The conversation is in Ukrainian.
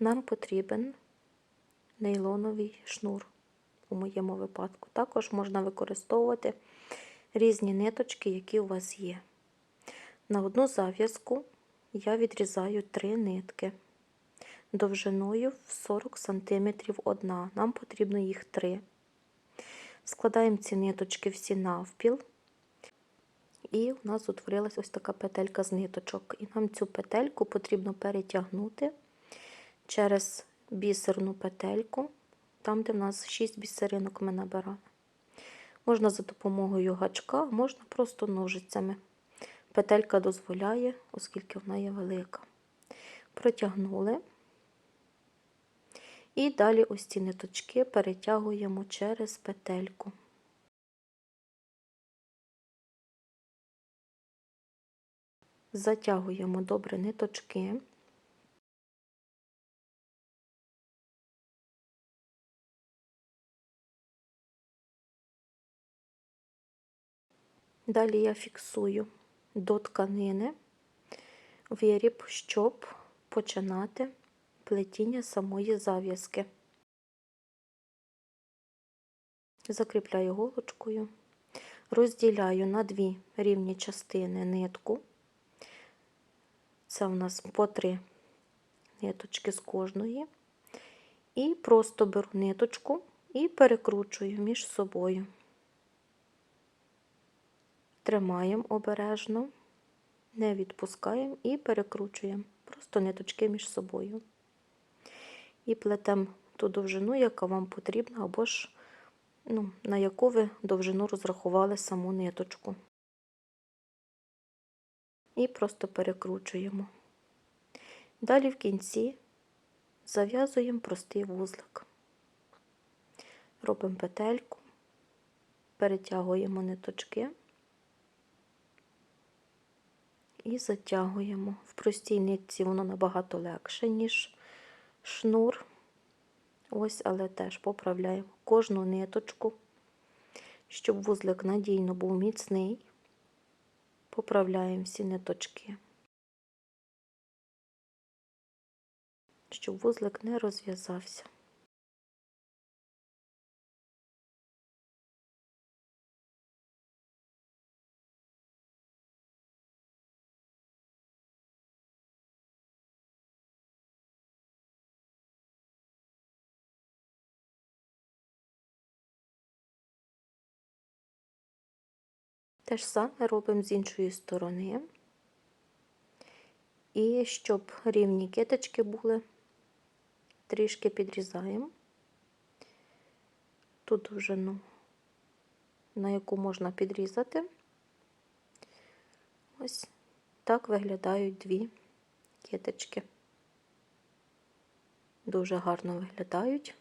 нам потрібен нейлоновий шнур у моєму випадку. Також можна використовувати різні ниточки, які у вас є. На одну зав'язку я відрізаю три нитки довжиною в 40 см одна. Нам потрібно їх три. Складаємо ці ниточки всі навпіл. І у нас утворилась ось така петелька з ниточок. І нам цю петельку потрібно перетягнути через бісерну петельку, там, де в нас 6 бісеринок ми набирали. Можна за допомогою гачка, можна просто ножицями. Петелька дозволяє, оскільки вона є велика. Протягнули. І далі ось ці ниточки перетягуємо через петельку. Затягуємо добре ниточки. Далі я фіксую до тканини виріб, щоб починати плетіння самої зав'язки. Закріпляю голочкою, розділяю на дві рівні частини нитку. Це у нас по три ниточки з кожної. І просто беру ниточку і перекручую між собою. Тримаємо обережно, не відпускаємо і перекручуємо. Просто ниточки між собою. І плетемо ту довжину, яка вам потрібна, або ж ну, на яку ви довжину розрахували саму ниточку. І просто перекручуємо. Далі в кінці зав'язуємо простий вузлик. Робимо петельку, перетягуємо ниточки і затягуємо. В простій нитці воно набагато легше, ніж шнур. Ось, але теж поправляємо кожну ниточку, щоб вузлик надійно був міцний. Поправляємо всі ниточки, щоб вузлик не розв'язався. Те ж саме робимо з іншої сторони. І щоб рівні киточки були, трішки підрізаємо ту довжину, на яку можна підрізати. Ось так виглядають дві киточки. Дуже гарно виглядають.